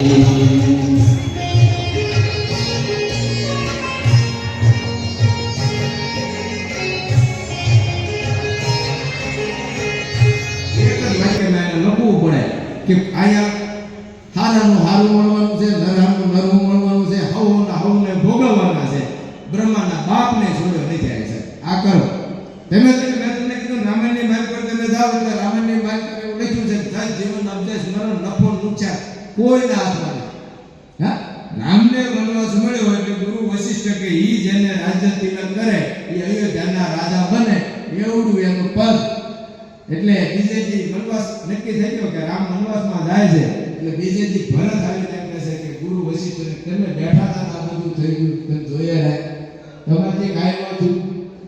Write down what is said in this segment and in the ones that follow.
એક જ રામને મળ્યો એટલે ગુરુ વશિષ્ઠ કે ઈ જેને રાજ્ય તિલક કરે એ અયોધ્યાના રાજા બને એવડું એનું પદ. એટલે બીજેજી વનવાસ નક્કી થઈ ગયો કે રામ વનવાસમાં જાય છે, એટલે બીજેજી ભરત આવીને કહે છે કે ગુરુ વશિષ્ઠને તમે બેઠા હતા આ બધું થઈ ગયું, તમે જોયા રહે તમારે કાંઈ નહોતું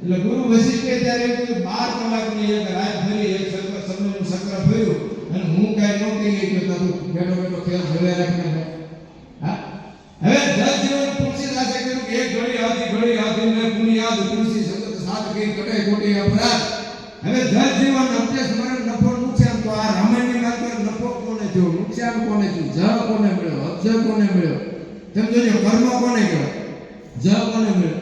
એટલે ગુરુ વશિષ્ઠે ત્યારે બાર કલાકની એક રાત ફરી એક સમયનું સક્ર ફર્યું અને હું કાંઈ ન કહી ગયો તો તું બેઠો બેઠો ખેલ જોયા રાખીને હા હવે દસ જીવન તુલસીદાસે કહ્યું કે એક ઘડી હાથી ઘડી હાથી ને પુની યાદ તુલસી કઈ કટે કોટી અપરાધ. હવે જજ જીવન અંતે સ્મરણ નફો નુકસાન તો આ રામાયણની વાત કરે, નફો કોને થયો? નુકસાન કોને થયું? જ કોને મળ્યો? અબ્જ કોને મળ્યો? તેમ જોજો, કર્મ કોને કર્યો? જ કોને મળ્યો?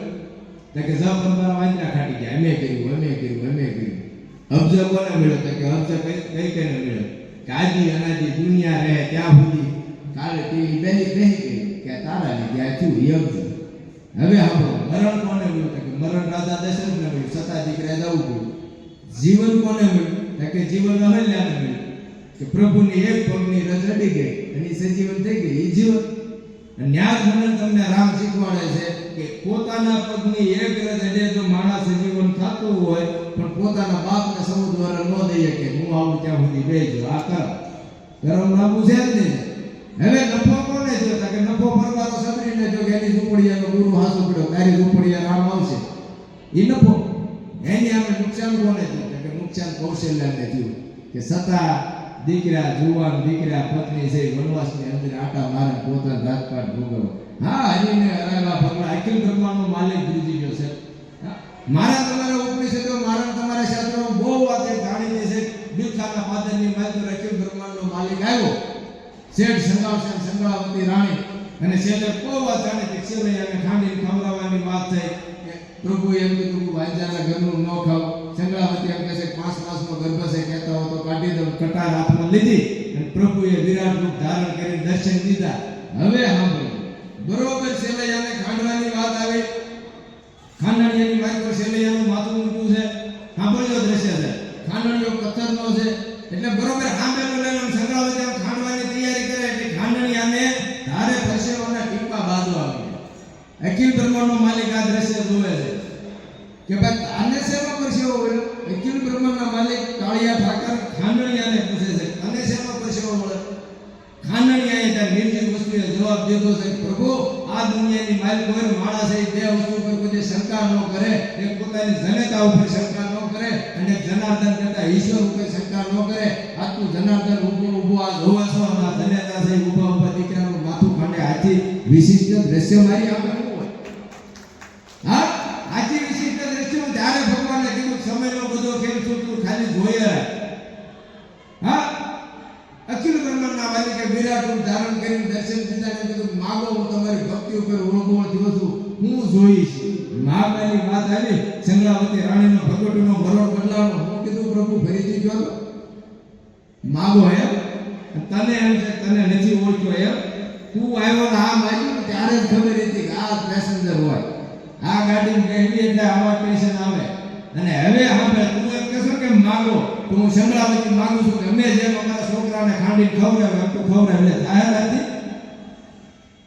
કે જ પંદર વાંચના ખાટી ગયા. એમે કર્યું એમે કર્યું એમે કર્યું. અબ્જ કોને મળ્યો? તો કે અબ્જ કઈ કઈ કઈને મળ્યો? કે આજી અનાજી દુનિયા રહે ત્યાં સુધી. કાલે તેની બેની બેહી ગઈ કે તારા લીધે આ થયું, એ હવે આપણો મરણ કોને મળ્યું? મરણ રાજા દશરથને મળ્યું સતા દીકરા જવું પડ્યું. જીવન કોને મળ્યું? કે જીવન અહલ્યાને મળ્યું. કે પ્રભુની એક પગની રજ અડી ગઈ ઈ સજીવન થઈ ગઈ એ જીવન. ન્યાજ મનન તમને રામ શીખવાડે છે કે પોતાના પગની એક રજ અડે જો માણસ જીવન થતું હોય, પણ પોતાના બાપને સૌ દ્વારા ન દઈએ કે હું આવું ત્યાં સુધી બેજો આ કરો. ગરમ લાંબુ છે જ નહીં. હવે નફો કોને જો કે નફો ફરવા તો સબરીને જો કે ઝૂંપડીયા તો ગુરુ હાસો પડ્યો. તારી ઝૂંપડીયા નામ આવશે. ઈ નફો. એની આમે નુકસાન કોને થયું? તો કે નુકસાન કૌશલ્યાને થયું. કે સતા, દીકરા, જુવાન, દીકરા, પત્ની છે, વનવાસની અંદર આટા મારે પોતાના રાજપાટ ભોગવો. હા હરીને હરાવ્યા ભગવાન અખિલ બ્રહ્માનો માલિક ગુરુજી ગયો છે. મારા તમારા ઉપનિષદો, મારા તમારા શાસ્ત્રો બહુ વાતે જાણીને છે. બિલખાના પાદરની માત્ર અખિલ બ્રહ્માંડનો માલિક આવ્યો. શેઠ સંગાવશે સંગાવતી રાણી. અને શેઠે બહુ જાણે કે શિવૈયાને ખાંડી ખવડાવવાની વાત થઈ કે પ્રભુ, એમ કીધું વાંજાના ઘરનું ન ખાવ. સંગાવતી એમ કહે છે પાંચ માસનો ગર્ભ છે, કહેતા હો તો કાઢી દઉં. કટાર હાથમાં લીધી અને પ્રભુએ વિરાટ રૂપ ધારણ કરીને દર્શન દીધા. હવે સાંભળો. બરોબર શેલૈયાને ખાંડવાની વાત આવી. ખાંડણીયાની વાત પર શેલૈયાનું માથું ઊંચું છે. સાંભળ્યો દ્રશ્ય છે. ખાંડણીયો પથ્થરનો છે. એટલે બરોબર સાંભળેલું માંડ્યા માલિક આ દ્રશ્ય જોવે છે. કે ભાઈ આને શેમાં પરસેવો વળ્યો અખિલ બ્રહ્માંડના માલિક કાળિયા ઠાકર ખાંડણીયાને પૂછે છે. આને શેમાં પરસેવો વળ્યો ખાંડણીયાએ ત્યાં નિર્જીવ વસ્તુએ જવાબ દીધો છે, પ્રભુ, આ દુનિયાની માલિક હોય માણસ એ બે વસ્તુ પર કોઈ શંકા ન કરે. એક પોતાની જનતા ઉપર શંકા ન કરે અને જનાર્દન કરતા ઈશ્વર ઉપર શંકા ન કરે. આ તું જનાર્દન ઉપર ઊભો આ જોવા છો આ જનેતા છે ઊભા ઉપર દીકરાનું માથું ખાંડે હાથી વિશિષ્ટ દ્રશ્ય મારી આગળ ન હોય હા આજી વિશિષ્ટ દ્રશ્યો ત્યારે ભગવાને કીધું સમયનો બધો ખેલ છું તું ખાલી જોઈએ રાખ. હા અખિલ બ્રહ્માંડના માલિકે વિરાટ ધારણ કરીને દર્શન દીધા ને કીધું માગો હું તમારી ભક્તિ ઉપર ઓળખો થયો છું. હું જોઈશ. મહાકાલી વાત આવી સંગ્રાવતી રાણીનો ભગવટનો મરોડ બદલાવનો હું કીધું, પ્રભુ, ફરીથી જો માગો એમ તને એમ છે, તને નથી ઓળખ્યો એમ? તું આવ્યો ને આ માગ્યું ત્યારે જ ખબર હતી કે આ પેસેન્જર હોય. આ ગાડી કહેવી એટલે આવા પેશન આવે. અને હવે આપણે તું એમ કહેશો કે માગો તો હું સંભળાવતી માગું છું કે અમે જેમ અમારા છોકરાને ખાંડી ખવડાવે એમ તું ખવડાવે એટલે જાહેર હતી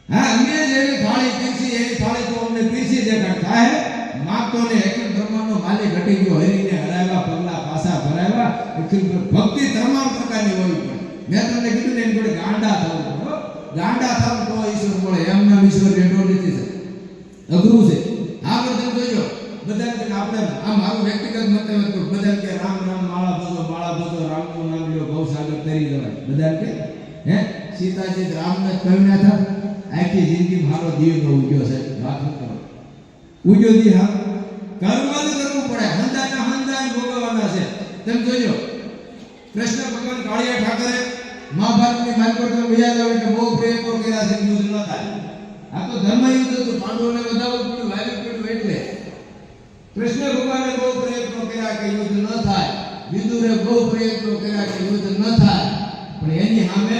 હા, અમે જેવી થાળી પીરસી, એવી થાળી તો અમને પીરસી દેખાડ થાય માગતો ને એકલ ધર્મનો માલિક ઘટી ગયો, હરીને હરાવ્યા, પગલા પાસા ભરાવ્યા. ભક્તિ તમામ પ્રકારની હોય મેં તમને કીધું ને એની જોડે ગાંડા થવું ગાંડા થાવ તો ઈશ્વર મળે, એમના ઈશ્વર રેડો નથી અઘરું છે આગળ તમે જોજો બધા કે આપણે આ મારું વ્યક્તિગત મતલબ હતું બધા કે રામ રામ, માળા બધો માળા બધો રામનું નામ લ્યો, ગૌસાગર તરી જવાય બધા કે હે? સીતાજી રામ કહ્યું ના થા. આખી જિંદગી મારો દીવ નો ઉગ્યો છે. વાત ન કરો? ઉગ્યો દી હા? કર્મ જ કરવું પડે. હંદાના હંદા ભોગવવાના છે. તમે જોજો, કૃષ્ણ ભગવાન કાળિયા ઠાકરે મહાભારતની માલ પર તમે વિચાર આવે કે બહુ પ્રેમ ધર્મયુદ્ધ હતું. પાંડવોને વધાવવું પડ્યું, વાયુ પડ્યું એટલે. કૃષ્ણ ભગવાને બહુ પ્રયત્નો કર્યા કે યુદ્ધ ન થાય. વિદુરે બહુ પ્રયત્નો કર્યા કે યુદ્ધ ન થાય. પણ એની સામે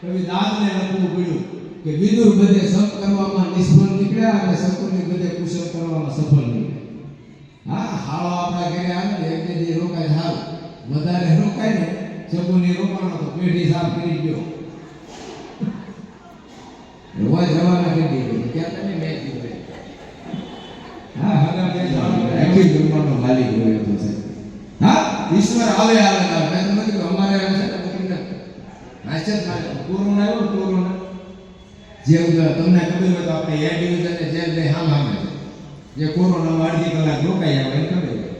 કવિ દાદને લખવું પડ્યું કે વિદુર બધે સંપ કરવામાં નિષ્ફળ નીકળ્યા અને શકુને બધે કુશળ કરવામાં સફળ નીકળ્યા. હા હાળો આપણા ઘરે આવે ને એક બે રોકાય સારું. વધારે રોકાય ને શકુની રોકાણો તો પેઢી સાફ કરી ગયો. રોજ જવાના કરી દીધો ક્યાં તને મેં કીધું હા હગા કે આખી બ્રહ્માંડનો માલિક હોય તો છે હા ઈશ્વર આવે આવે ને આવે. મેં તમને કીધું અમારે આવે છે ને તમને આશ્ચર્ય થાય કોરોના આવ્યો ને કોરોના જે તમને ખબર હોય તો આપણે એ ડિવિઝન ને જેલ બે હામ હામે છે જે કોરોનામાં અડધી કલાક રોકાઈ આવે એને ખબર હોય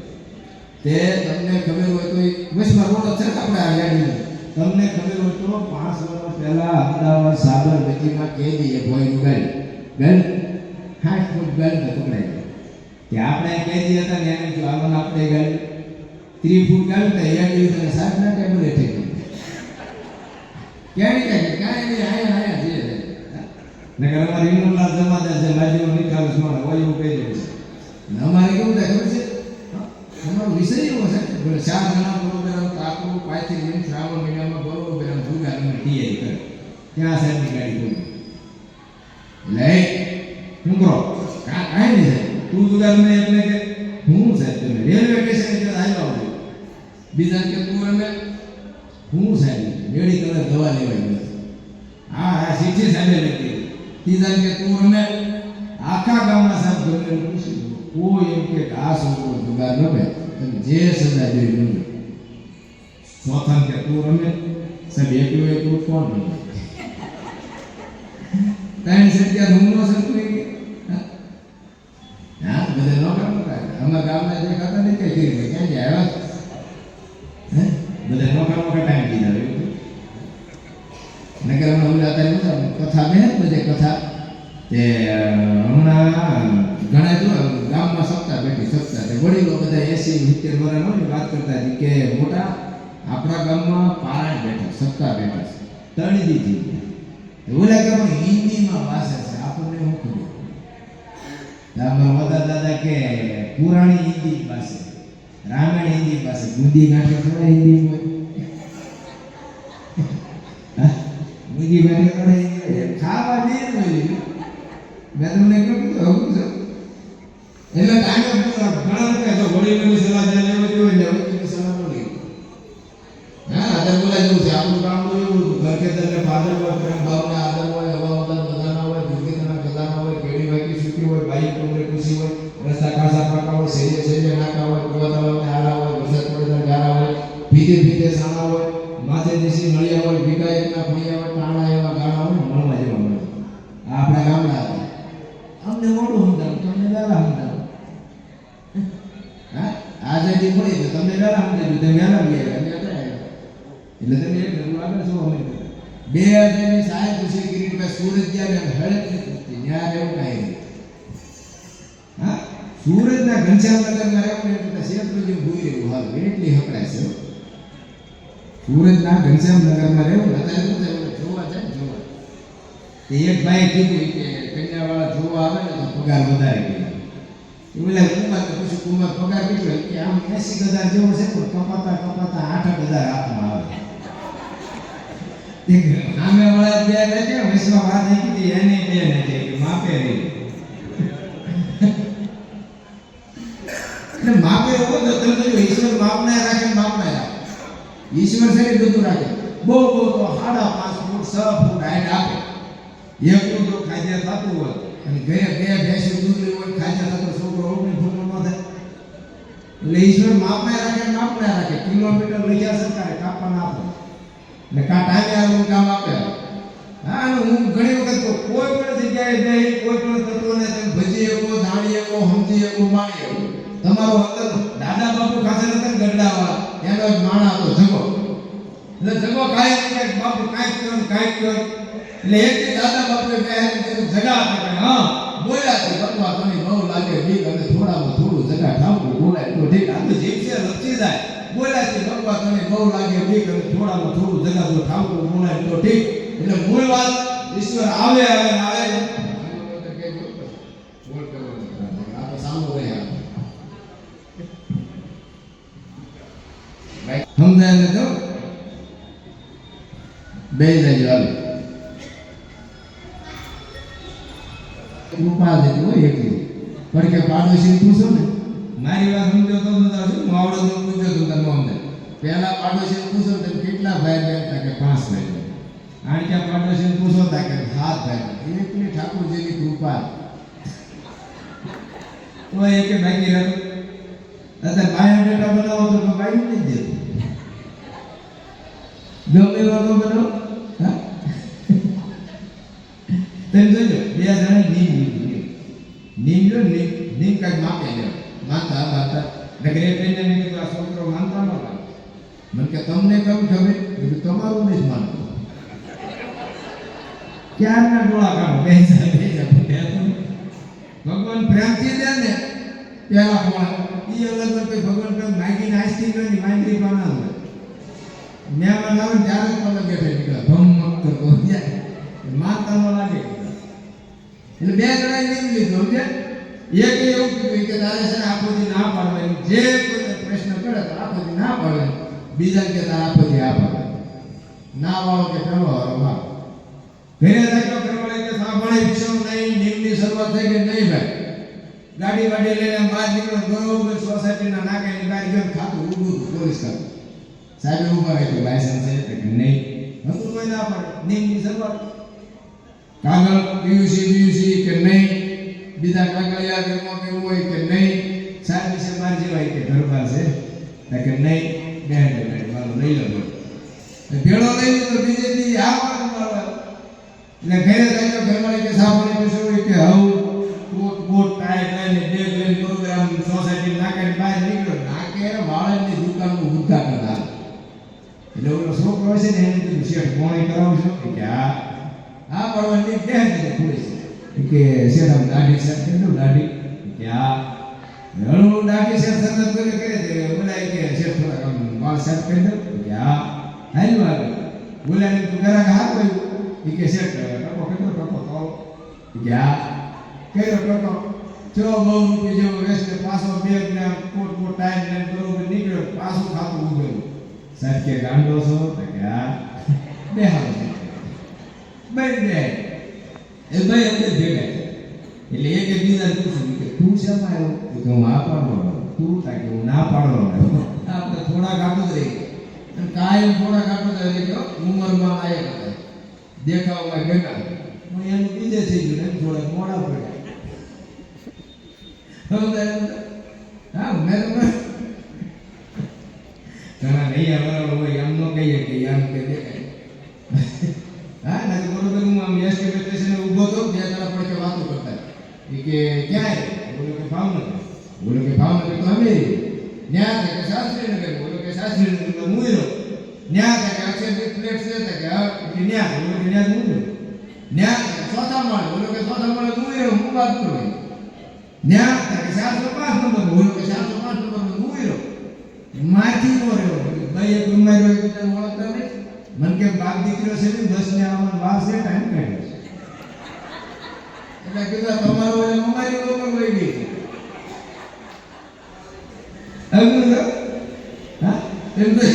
તે તમને ખબર હોય તો ઈ વચમાં રોડ જ છે ને આપણે આ યાદી તમને ખબર હોય તો પાંચ વર્ષ પહેલા અમદાવાદ સાબરમતીમાં કેદીએ ભોયનું ગાડી ગાડી હાથ ફૂટ ગાડી તો પકડાઈ ગઈ કે આપણે કેદી હતા ને એને જો આમાં આપણે ગાડી ત્રી ફૂટ ગાડી તો એ ડિવિઝન સાહેબ ના ટેબલે થઈ ગઈ. ક્યાં નીકળે ક્યાં નહીં આયા આયા છે? નકર અમારે ઇમરલાલ જમાદાર છે લાજીઓ નિકાલ સ્માર હોય એવું કહી દે છે. ને અમારે કેવું થાય ખબર છે? અમારો વિષય એવો છે બોલે ચાર જણા બરોબર આમ કાકુ પાયથી લઈને શ્રાવણ મહિનામાં બરોબર આમ જુગાર અમે ટીઆઈ કરે. ત્યાં સાહેબની ગાડી બોલી. લે હું કરો કા કાંઈ નહીં સાહેબ તું જુગાર મને એટલે કે હું સાહેબ તમે રેલવે સ્ટેશન કે આવ્યો આવજો બીજા કે તું રમે હું સાહેબ મેડિકલ દવા લેવાય નથી હા હા શીખી સાહેબે લખી ત્રીજા કે તું રમે આખા ગામના સાહેબ ગમે પૂછી કોઈ એમ કે આ છોકરો જુગાર રમે તમે જે સજા જોઈ રમે ચોથા કે તું રમે સાહેબ એકલું એકલું કોણ રમે ત્રણ સત્યા ધૂમનો સંતરી હા બધા નોકર નોકર અમારા ગામના જે ખાતા ને કઈ કરી ક્યાં જાય આવ્યા હે બધા નોકર નોકર ટાઈમ દીધા એવું નગર હમણાં ઓલા અત્યારે નહોતા, કથા બે બધે કથા તે હમણાં ઘણા જો ગામમાં સપ્તાહ બેઠી, સપ્તાહ. તે વડીલો બધા એસી, સિત્તેર વર્ષ હોય ને વાત કરતા હતી કે, મોટા, આપણા ગામમાં પારાયણ બેઠા સપ્તાહ બેઠા છે. તણીજી થઈ ગયા. ઓલા પણ હિન્દીમાં ભાષા છે, આપણને શું ખબર? અમારા દાદા દાદા કે, પુરાણી હિન્દી પાસે રામાયણ હિન્દી પાસે બુદ્ધિ ગાંઠે થોડા હિન્દી હોય. બુદ્ધિ ગાંઠે થોડા હિન્દી હોય ખાવા દે ને ઓલી. મેં તમને કહ્યું કે હગું છે. એટલે ટાઈમે ઘણા લોકો તો વડીલોની સલાહ જે લેવી હોય ને વડીલોની સલાહ કામ હોય, પ્રેમ ભાવના હોય રસ્તા ખાસા પાકા હોય, શેરીએ શેરીએ નાકા હોય, કુવા તળાવને હોય, વરસાદ પડે ગારા હોય, ભીતે ભીતે સાણા હોય, માથે દેશી નળિયા હોય વિકાયકના ભણિયા હોય, ટાણા એવા ગાળા હોય મળવા જેવા મળે આ આપણા ગામડા હતા અમને મોટું સમજાવું તમને વહેલા સમજાવું હા આઝાદી મળી તો તમને વહેલા સમજાવ્યું તમે વહેલા લઈ આવ્યા અમે અત્યારે આવ્યા. એટલે તમે એક નવું આગળ છો અમે બે હજારની સાહેબ કૃષિ કિરીટમાં સુરત ગયા ને હળદની કુસ્તી ત્યાં એવું કાંઈ હા? સુરતના ઘનશ્યામનગરમાં રહેવું ને એટલે જે ભૂલી રહેવું હાલ એટલી હકડાય છે. સુરતના ઘનશ્યામનગરમાં રહેવું ને અત્યારે જોવા જાય જોવા. એક ભાઈ કીધું કે કન્યાવાળા જોવા આવે ને તો પગાર વધારે ગયો ઓલા કુમાર તો પછી કુમાર પગાર કેટલો? કે, આમ એસી હજાર જેવો છે પણ કપાતા કપાતા આઠ હજાર હાથમાં આવે. સામે વાળા બે ને કે વૈષ્ણવ વાત થઈ કીધી એની બે ને કે માપે રહી એટલે માપે એવો તો તમે જો ઈશ્વર માપના રાખે માપના રાખે ઈશ્વર છે ને બધું રાખે બહુ બહુ તો સાડા પાંચ ફૂટ છ ફૂટ હાઈટ આપે એકલું જો ખાદ્ય થતું હોય અને ગયા ગયા ભેંસું દૂધ હોય ખાદ્ય થતો છોકરો ઓગણીસ ફૂટનો ન થાય એટલે ઈશ્વર માપના રાખે માપના રાખે કિલોમીટર લખ્યા સરકારે કાપવા ના આપે એટલે કા ટાઈમે આવું કામ આપે. હા હું ઘણી વખત તો કોઈ પણ જગ્યાએ જઈ કોઈ પણ તત્વને તમે ભજી શકો જાણી શકો સમજી શકો માણી શકો તમારો અંદર દાદા બાપુ ખાતે નથી ને ગરડાવાળા. એનો એક માણા હતો, જગો. એટલે જગો કાંઈ નહીં કાંઈક, બાપુ કાંઈક કરો ને કાંઈક કરો એટલે એક દાદા બાપુએ કહે જગા આપે હા, બોલ્યા છે બકવા તમે બહુ લાગે, બીક, અને થોડામાં થોડું જગા ઠામકું બોલાય તો ઠીક આ તો જીભ છે રચી જાય. બોલ્યા છે ભગવા તને બહુ લાગે ઠીક અને થોડામાં થોડું જગાતું ઠામકું બોલાય તો ઠીક એટલે મૂળ વાત ઈશ્વર આવે આવે આવે સમજાય ને તો બે જજો આવે કૃપા જેટલું એકલું પણ કે પાડોશી પૂછો ને મારી વાત સમજો તો બધા શું માવડો તો તમે અમને. પહેલા પાડોશી પૂછો તો કેટલા ભાઈ હતા કે પાંચ ભાઈ આણ ક્યાં પાડોશી પૂછો તા કે સાત ભાઈ એટલી ઠાકોરજીની કૃપા. તો એક બાકી રહ્યો અત્યારે બાયોડેટા બનાવો તો તો નહીં દેતું ગમે એવા તો બનાવો. તેમ જોજો, બે જણા નીમ નીમ જો નીમ નીમ કાંઈક માપે લે માનતા માનતા નગરે બેને મેં કીધું આ છોકરો માનતા ન લાગે મને કે તમને કેમ ખબર કીધું તમારું નહીં માનતો ક્યારના ડોળા કાઢો બે ભગવાન પ્રેમથી દે ને પેલા ફોન ઈ અલગ કોઈ ભગવાન પ્રેમ માગી નાસ્તી ગઈ માંગી પાના હોય. મહેમાન આવે ને ત્યારે જ પલક બેઠે નીકળે. ભમ કરતો જાય માતા ન લાગે. એટલે બે જણા એમ લીધું સમજે એક એવું કીધું કે તારે છે ને આખો દી ના પાડવાની જે કોઈ પ્રશ્ન કરે તો આખો દી ના પાડે બીજા કે તારે આખો દી આ પાડે ના વાળો કે પેલો વાળો વાળો ઘરે રાખ્યો ઘરવાળે કે સાંભળે વિષમ નહીં નીમની શરૂઆત થઈ કે નહીં ભાઈ ગાડી વાડી લઈને આમ બહાર નીકળો બરોબર સોસાયટીના નાકે ની ગાડી ગયો ખાતું ઊભું હતું પોલીસ ખાતું સાહેબ ઊભા રાખ્યો લાયસન્સ છે તો કે નહીં હતું કોઈ ના પડે નીમની શરૂઆત કાગળ પીયુસી બીયુસી કે નહીં બીજા કાગળિયા ઘરમાં કેવું હોય કે નહીં, સાહેબ વિશે મારી જેવાય કે ઘરબાર છે કે નહીં બેન બેન મારું લઈ લો ભેળો લઈ લો તો બીજેથી આ એટલે ઘરે જાય ઘરવાળી કે સામાન્ય પૂછ્યું હોય કે હવ coat coat tie tie bag લઈને પ્રોગ્રામ સોસાયટી નાખે બહાર નીકળ્યો. નાખે વાળંદની દુકાનનું ઉદ્ઘાટન હાલ. એટલે ઓલો છોકરો છે ને એને કીધું, શેઠ, કોણે કરાવશો? કે આ આ પડવાની કે છે પોલીસ કે શેઠ દાઢી સર કેટલું દાઢી? કે હા હળવું દાઢી સર સતત કરે કરે તે બોલાય કે શેઠ થોડા આમ વાળ સેટ કરી દઉં. કે હા હાલ્યું આગળ બોલાય તું ઘરાક હા એ કે શેઠ ટકો કેટલો ટકો તો? કે હા કર્યો ટકો જો બહુ રૂપિયા જેવો વેસ્ટ પાછો બેગ ને કોટ કોટ ટાઈમ ને બરોબર નીકળ્યો, પાછું ખાતું ઉભેલું. સાહેબ કે, ગાંડો છો? કે, હા. બે હાલ બે બે એ બે અંદર ભેગા એટલે એક એક બીજાને પૂછ્યું કે તું શેમાં આવ્યો? કે હું આ પાડવાનો. તું તા કે હું ના પાડવાનો આવ્યો. આપણે થોડાક આપું જ રહી અને કાયમ થોડાક આપું જ રહી ગયો. ઉંમરમાં આયા હતા. દેખાવમાં ભેગા હું એનું બીજે થઈ ગયું એમ થોડાક મોડા પડ્યા. હા, મેં તમને ઘણા નહીં આવવાનું હોય આમ ન કહીએ કે આમ કે દેખાય હા ના તો બરોબર હું આમ એસટી સ્ટેશને ઊભો તો બે જણા પડકે વાતો કરતા એ કે ક્યાં બોલો કે ભાવનગર બોલો કે ભાવનગર તો અમે ન્યા કે શાસ્ત્રીનગર બોલો કે શાસ્ત્રીનગર તો મુઈરો ન્યા કે અક્ષર પ્લેટ છે તો કે હા કે બોલો કે ન્યા ચોથા માળે. બોલો કે ચોથા માળ એ, હું વાત કરું ન્યા કે ચારસો પાંચ નંબર બોલો કે ચારસો પાંચ નંબર રહ્યો માથી નો રહ્યો. ભાઈ એક ઉંમર હોય તો તને ઓળખતા નહીં મન કે બાપ દીકરો છે ને, દસ ને આવવાનો વાર છે ટાઈમ કાઢ્યો એટલે કીધું તમારો એટલે અમારી લોકો વહી ગઈ. હા? એમ તો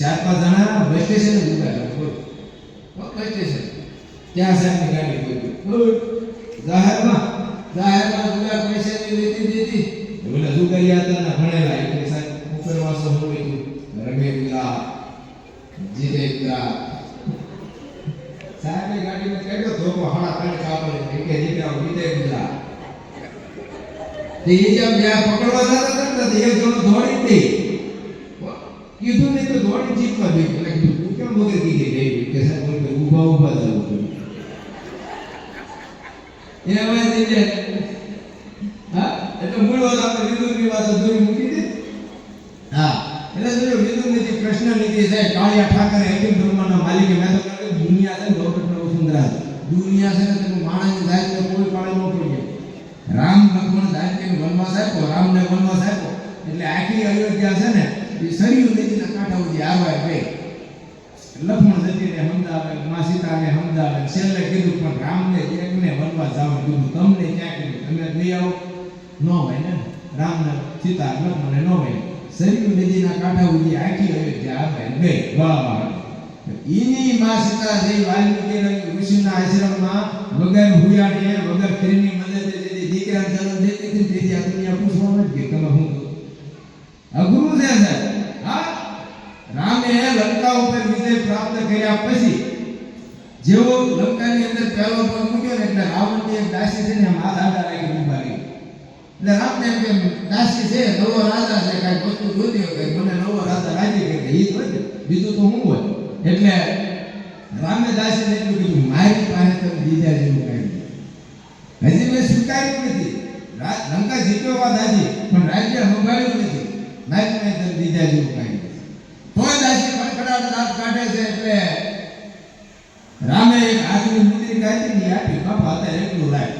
ચાર પાંચ જણા બસ સ્ટેશન જ ઊભા રહ્યા બોલો બસ સ્ટેશન ત્યાં સાહેબની ગાડી ગઈ બોલો જાહેરમાં જાહેરમાં ઊભા પૈસાની લેતી દેતી. ઓલા જુગારિયા હતા ભણેલા? એટલે સાહેબ ઉપરવાસો હોય તો રમેલા પેલા સાહેબ પેલા સાહેબે ગાડીમાં કેટલો ધોકો, હાડા ત્રણ કાપડ એકે દીકરા વિજય ગુજરાત તે એ જેમ બે પકડવા જતા હતા ને એક જણો દોડી દે કીધું ને તો દોડી જીતવા દે એટલે કેમ કીધી ગઈ? કે સાહેબ બોલ કે ઊભા ઊભા જવું એ હવે થઈ હા, એટલે મૂળ વાત આપણે વિદુરની વાત અધૂરી મૂકી દે. હા, એટલે જો વિદુરની જે કૃષ્ણ નીતિ છે, કાળિયા ઠાકરે હિન્દુ ધર્મના માલિકે મેં તો કહ્યું, દુનિયા છે ને ગૌરવનો વસુંધરા દુનિયા છે ને માણસ જાય તો કોઈ પાળે ન પડી રામ લક્ષ્મણ કે વનવાસ આપ્યો, રામને વનવાસ આપ્યો. એટલે આખી અયોધ્યા છે ને, એ સરયુ નદીના કાંઠા સુધી આવે ગઈ. લક્ષ્મણ જતીને સમજાવે મા સીતાને સમજાવે છેલ્લે કીધું પણ રામને એકને વનવા જવાનું કીધું. તમને ક્યાં કીધું? તમે લઈ આવો. ન હોય ને? રામને સીતા લક્ષ્મણને ન હોય સરયુ નદીના કાંઠા સુધી આખી અયોધ્યા આવે ગઈ. વાહ વાહ એની માં સીતા જે વાલ્મીકી ઋષિના આશ્રમમાં વગર હુયાડીએ વગર સ્ત્રીની મદદે જેથી દીકરાને જન્મ દેતી હતી ને તેથી આ દુનિયા પૂછવામાં જ ગઈ તમે હું અઘરું છે સાહેબ હા રામે લંકા ઉપર વિજય કર્યા પછી જેવો લંકાની અંદર પહેલો પગ મૂક્યો ને એટલે રાવણની એક દાસી છે ને આમ આધા રાખી ઊભા રહી. એટલે રામને એમ દાસી છે, નવો રાજા છે કાંઈ વસ્તુ જોતી હોય મને નવો રાજા રાજી કે એ જ હોય બીજું તો હું હોય? એટલે રામે દાસીને એટલું કીધું, મારી પાસે તમે બીજા જેવું કાંઈ હજી મેં સ્વીકાર્યું નથી. લંકા જીત્યો વાત હાજી પણ રાજ્ય સંભાળ્યું નથી. મારી પાસે તમે બીજા જેવું કાંઈ તોય દાસી ખડખડાટ દાંત કાઢે છે એટલે રામે એક હાથની મુદ્રી કાઢી ને આપી બાપા અત્યારે એટલું રાખ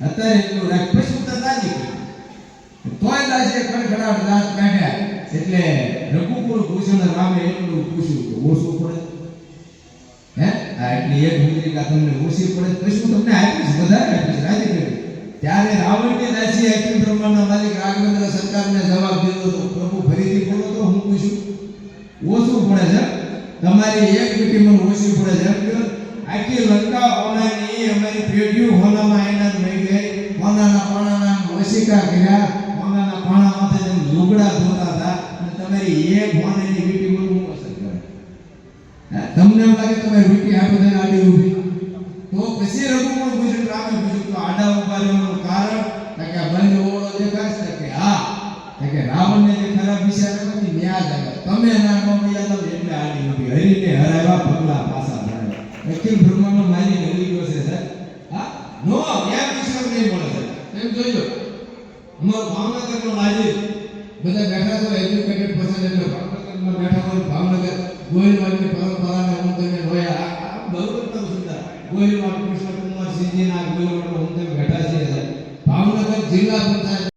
અત્યારે એટલું રાખ પછી હું તો રાજી કર્યું તોય દાસે ખડખડાટ દાંત કાઢ્યા એટલે રઘુકુળ ભૂષણ રામે એટલું પૂછ્યું કે ઓછું પડે હે આ એટલી એક મુદ્રિકા તમને ઓછી પડે પછી હું તમને આપીશ વધારે આપીશ રાજી કર્યું ત્યારે રાવણની દાસી આપી બ્રહ્માંડના માલિક રાઘવેન્દ્ર સરકારને જવાબ દીધો તો પ્રભુ ફરીથી બોલો તો હું પૂછ્યું ઓછું પડે છે તમારી એક વીટી મને ઓછી પડે છે એમ કહ્યું. આખી લંકા હોનાની અમારી પેઢીઓ હોનામાં જ રહી ગઈ. હોનાના પાણાના વસિકા કર્યા. હોનાના પાણા માથે જેમ લુગડા ધોતા હતા. અને તમારી એક હોનાની વીટી મને હું અસર કરે? તમને એમ લાગે તમે વીટી હાથો થઈને આડી ઊભી. તો પછી રઘુકુળ ભૂષણ રામે પૂછ્યું, તો આડા ઊભા રહેવાનું કારણ? કે બંધ ઓળો દેખાય કે હા. કે રાવણને જે ખરાબ વિચાર નથી ન્યાય લાગે તમે ના મમ્મી એટલે આડી ઊભી. હરીને હરાવ્યા પગલા.